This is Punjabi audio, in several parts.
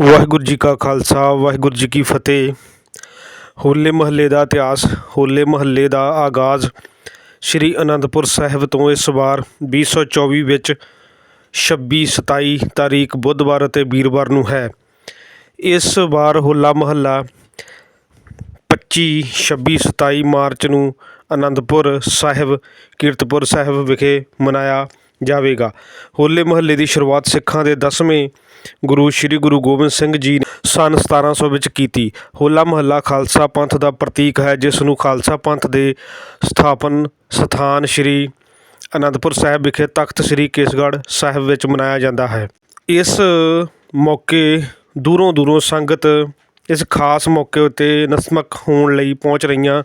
ਵਾਹਿਗੁਰੂ ਜੀ ਕਾ ਖਾਲਸਾ, ਵਾਹਿਗੁਰੂ ਜੀ ਕੀ ਫਤਿਹ। ਹੋਲੇ ਮਹੱਲੇ ਦਾ ਇਤਿਹਾਸ, ਹੋਲੇ ਮਹੱਲੇ ਦਾ ਆਗਾਜ਼ ਸ੍ਰੀ ਅਨੰਦਪੁਰ ਸਾਹਿਬ ਤੋਂ ਇਸ ਵਾਰ 2024 ਵਿੱਚ 26 27 ਤਾਰੀਖ ਬੁੱਧਵਾਰ ਅਤੇ ਵੀਰਵਾਰ ਨੂੰ ਹੈ। ਇਸ ਵਾਰ ਹੋਲਾ ਮਹੱਲਾ 25 26 27 ਮਾਰਚ ਨੂੰ ਅਨੰਦਪੁਰ ਸਾਹਿਬ, ਕੀਰਤਪੁਰ ਸਾਹਿਬ ਵਿਖੇ ਮਨਾਇਆ ਜਾਵੇਗਾ। ਹੋਲੇ ਮਹੱਲੇ ਦੀ ਸ਼ੁਰੂਆਤ ਸਿੱਖਾਂ ਦੇ 10ਵੇਂ ਗੁਰੂ ਸ੍ਰੀ ਗੁਰੂ ਗੋਬਿੰਦ ਸਿੰਘ ਜੀ ਨੇ ਸਨ 1700 ਵਿੱਚ ਕੀਤੀ। ਹੋਲਾ ਮਹੱਲਾ ਖਾਲਸਾ ਪੰਥ ਦਾ ਪ੍ਰਤੀਕ ਹੈ, ਜਿਸ ਨੂੰ ਖਾਲਸਾ ਪੰਥ ਦੇ ਸਥਾਪਨ ਸਥਾਨ ਸ੍ਰੀ ਅਨੰਦਪੁਰ ਸਾਹਿਬ ਵਿਖੇ ਤਖਤ ਸ੍ਰੀ ਕੇਸਗੜ੍ਹ ਸਾਹਿਬ ਵਿੱਚ ਮਨਾਇਆ ਜਾਂਦਾ ਹੈ। ਇਸ ਮੌਕੇ ਦੂਰੋਂ ਦੂਰੋਂ ਸੰਗਤ ਇਸ ਖਾਸ ਮੌਕੇ ਉੱਤੇ ਨਸਮਕ ਹੋਣ ਲਈ ਪਹੁੰਚ ਰਹੀਆਂ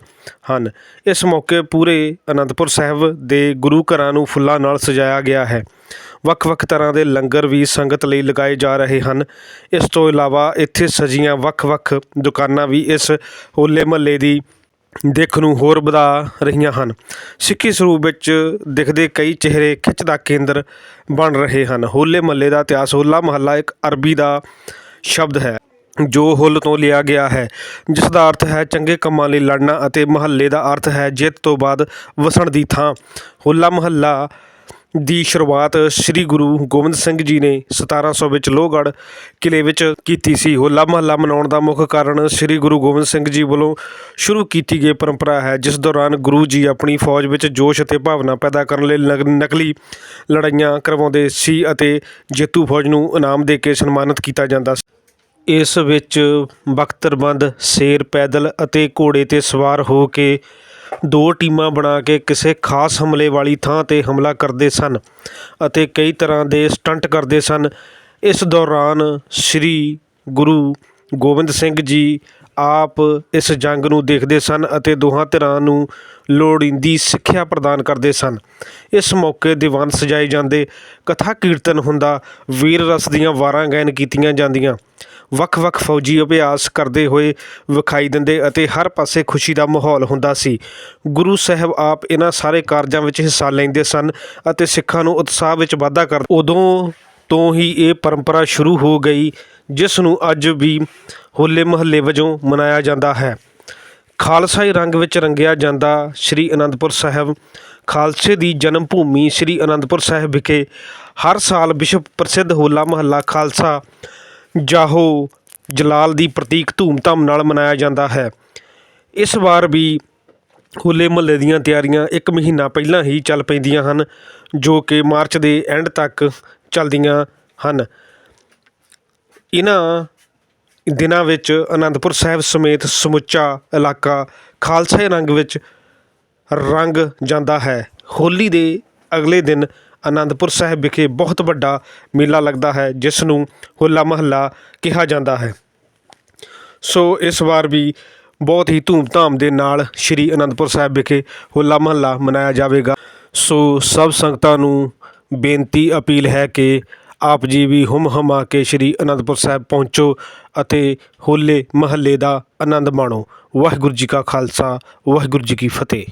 ਹਨ। ਇਸ ਮੌਕੇ ਪੂਰੇ ਅਨੰਦਪੁਰ ਸਾਹਿਬ ਦੇ ਗੁਰੂ ਘਰਾਂ ਨੂੰ ਫੁੱਲਾਂ ਨਾਲ ਸਜਾਇਆ ਗਿਆ ਹੈ। ਵੱਖ-ਵੱਖ ਤਰ੍ਹਾਂ ਦੇ ਲੰਗਰ ਵੀ ਸੰਗਤ ਲਈ ਲਗਾਏ ਜਾ ਰਹੇ ਹਨ। ਇਸ ਤੋਂ ਇਲਾਵਾ ਇੱਥੇ ਸਜੀਆਂ ਵੱਖ-ਵੱਖ ਦੁਕਾਨਾਂ ਵੀ ਇਸ ਹੋਲੇ ਮਹੱਲੇ ਦੀ ਦਿੱਖ ਨੂੰ ਹੋਰ ਵਧਾ ਰਹੀਆਂ ਹਨ। ਸਿੱਖੀ ਸਰੂਪ ਵਿੱਚ ਦਿਖਦੇ ਕਈ ਚਿਹਰੇ ਖਿੱਚ ਦਾ ਕੇਂਦਰ ਬਣ ਰਹੇ ਹਨ। ਹੋਲੇ ਮਹੱਲੇ ਦਾ ਇਤਿਹਾਸ ਹੋਲਾ ਮਹੱਲਾ ਇੱਕ ਅਰਬੀ ਦਾ ਸ਼ਬਦ ਹੈ। ਜੋ ਹੁੱਲ ਤੋਂ ਲਿਆ ਗਿਆ ਹੈ, ਜਿਸ ਦਾ ਅਰਥ ਹੈ ਚੰਗੇ ਕੰਮਾਂ ਲਈ ਲੜਨਾ ਅਤੇ ਮਹੱਲੇ ਦਾ ਅਰਥ ਹੈ ਜਿੱਤ ਤੋਂ ਬਾਅਦ ਵਸਣ ਦੀ ਥਾਂ। ਹੋਲਾ ਮਹੱਲਾ ਦੀ ਸ਼ੁਰੂਆਤ ਸ੍ਰੀ ਗੁਰੂ ਗੋਬਿੰਦ ਸਿੰਘ ਜੀ ਨੇ 1700 ਵਿੱਚ ਲੋਹਗੜ੍ਹ ਕਿਲੇ ਵਿੱਚ ਕੀਤੀ ਸੀ। ਹੋਲਾ ਮਹੱਲਾ ਮਨਾਉਣ ਦਾ ਮੁੱਖ ਕਾਰਨ ਸ੍ਰੀ ਗੁਰੂ ਗੋਬਿੰਦ ਸਿੰਘ ਜੀ ਵੱਲੋਂ ਸ਼ੁਰੂ ਕੀਤੀ ਗਈ ਪਰੰਪਰਾ ਹੈ, ਜਿਸ ਦੌਰਾਨ ਗੁਰੂ ਜੀ ਆਪਣੀ ਫੌਜ ਵਿੱਚ ਜੋਸ਼ ਅਤੇ ਭਾਵਨਾ ਪੈਦਾ ਕਰਨ ਲਈ ਨਗ- ਨਕਲੀ ਲੜਾਈਆਂ ਕਰਵਾਉਂਦੇ ਸੀ ਅਤੇ ਜੇਤੂ ਫੌਜ ਨੂੰ ਇਨਾਮ ਦੇ ਕੇ ਸਨਮਾਨਿਤ ਕੀਤਾ ਜਾਂਦਾ ਸੀ। ਇਸ ਵਿੱਚ ਬਖਤਰਬੰਦ, ਸ਼ੇਰ ਪੈਦਲ ਅਤੇ ਘੋੜੇ ਤੇ ਸਵਾਰ ਹੋ ਕੇ ਦੋ ਟੀਮਾਂ ਬਣਾ ਕੇ ਕਿਸੇ ਖਾਸ ਹਮਲੇ ਵਾਲੀ ਥਾਂ ਤੇ ਹਮਲਾ ਕਰਦੇ ਸਨ ਅਤੇ ਕਈ ਤਰ੍ਹਾਂ ਦੇ ਸਟੰਟ ਕਰਦੇ ਸਨ। ਇਸ ਦੌਰਾਨ ਸ੍ਰੀ ਗੁਰੂ ਗੋਬਿੰਦ ਸਿੰਘ ਜੀ ਆਪ ਇਸ ਜੰਗ ਨੂੰ ਦੇਖਦੇ ਸਨ ਅਤੇ ਦੋਹਾਂ ਧਿਰਾਂ ਨੂੰ ਲੋੜੀਂਦੀ ਸਿੱਖਿਆ ਪ੍ਰਦਾਨ ਕਰਦੇ ਸਨ। ਇਸ ਮੌਕੇ ਦੀਵਾਨ ਸਜਾਏ ਜਾਂਦੇ ਕਥਾ ਕੀਰਤਨ ਹੁੰਦਾ, ਵੀਰ ਰਸ ਦੀਆਂ ਵਾਰਾਂ ਗਾਇਨ ਕੀਤੀਆਂ ਜਾਂਦੀਆਂ। ਵੱਖ-ਵੱਖ ਫੌਜੀ ਅਭਿਆਸ ਕਰਦੇ ਹੋਏ ਵਿਖਾਈ ਦਿੰਦੇ ਅਤੇ ਹਰ ਪਾਸੇ ਖੁਸ਼ੀ ਦਾ ਮਾਹੌਲ ਹੁੰਦਾ ਸੀ। ਗੁਰੂ ਸਾਹਿਬ ਆਪ ਇਹਨਾਂ ਸਾਰੇ ਕਾਰਜਾਂ ਵਿੱਚ ਹਿੱਸਾ ਲੈਂਦੇ ਸਨ ਅਤੇ ਸਿੱਖਾਂ ਨੂੰ ਉਤਸ਼ਾਹ ਵਿੱਚ ਵਾਧਾ ਕਰ ਉਦੋਂ ਤੋਂ ਹੀ ਇਹ ਪਰੰਪਰਾ ਸ਼ੁਰੂ ਹੋ ਗਈ, ਜਿਸ ਨੂੰ ਅੱਜ ਵੀ ਹੋਲੇ ਮਹੱਲੇ ਵਜੋਂ ਮਨਾਇਆ ਜਾਂਦਾ ਹੈ। ਖਾਲਸਾਈ ਰੰਗ ਵਿੱਚ ਰੰਗਿਆ ਜਾਂਦਾ ਸ੍ਰੀ ਅਨੰਦਪੁਰ ਸਾਹਿਬ। ਖਾਲਸੇ ਦੀ ਜਨਮ ਭੂਮੀ ਸ੍ਰੀ ਅਨੰਦਪੁਰ ਸਾਹਿਬ ਵਿਖੇ ਹਰ ਸਾਲ ਵਿਸ਼ਵ ਪ੍ਰਸਿੱਧ ਹੋਲਾ ਮਹੱਲਾ ਖਾਲਸਾ ਜਾਹੋ ਜਲਾਲ ਦੀ ਪ੍ਰਤੀਕ ਧੂਮਧਾਮ ਨਾਲ ਮਨਾਇਆ ਜਾਂਦਾ ਹੈ। ਇਸ ਵਾਰ ਵੀ ਹੋਲੇ ਮਹੱਲੇ ਦੀਆਂ ਤਿਆਰੀਆਂ ਇੱਕ ਮਹੀਨਾ ਪਹਿਲਾਂ ਹੀ ਚੱਲ ਪੈਂਦੀਆਂ ਹਨ, ਜੋ ਕਿ ਮਾਰਚ ਦੇ ਐਂਡ ਤੱਕ ਚੱਲਦੀਆਂ ਹਨ। ਇਹਨਾਂ ਦਿਨਾਂ ਵਿੱਚ ਅਨੰਦਪੁਰ ਸਾਹਿਬ ਸਮੇਤ ਸਮੁੱਚਾ ਇਲਾਕਾ ਖਾਲਸੇ ਰੰਗ ਵਿੱਚ ਰੰਗ ਜਾਂਦਾ ਹੈ। ਹੋਲੀ ਦੇ ਅਗਲੇ ਦਿਨ ਅਨੰਦਪੁਰ ਸਾਹਿਬ ਵਿਖੇ ਬਹੁਤ ਵੱਡਾ ਮੇਲਾ ਲੱਗਦਾ ਹੈ, ਜਿਸ ਨੂੰ ਹੋਲਾ ਮਹੱਲਾ ਕਿਹਾ ਜਾਂਦਾ ਹੈ। ਸੋ ਇਸ ਵਾਰ ਵੀ ਬਹੁਤ ਹੀ ਧੂਮਧਾਮ ਦੇ ਨਾਲ ਸ਼੍ਰੀ ਅਨੰਦਪੁਰ ਸਾਹਿਬ ਵਿਖੇ ਹੋਲਾ ਮਹੱਲਾ ਮਨਾਇਆ ਜਾਵੇਗਾ। ਸੋ ਸਭ ਸੰਗਤਾਂ ਨੂੰ ਬੇਨਤੀ ਅਪੀਲ ਹੈ ਕਿ ਆਪ ਜੀ ਵੀ ਹੁਮ ਹਮਾ ਕੇ ਸ਼੍ਰੀ ਅਨੰਦਪੁਰ ਸਾਹਿਬ ਪਹੁੰਚੋ ਅਤੇ ਹੋਲੇ ਮਹੱਲੇ ਦਾ ਆਨੰਦ ਮਾਣੋ। ਵਾਹਿਗੁਰੂ ਜੀ ਕਾ ਖਾਲਸਾ, ਵਾਹਿਗੁਰੂ ਜੀ ਕੀ ਫਤਿਹ।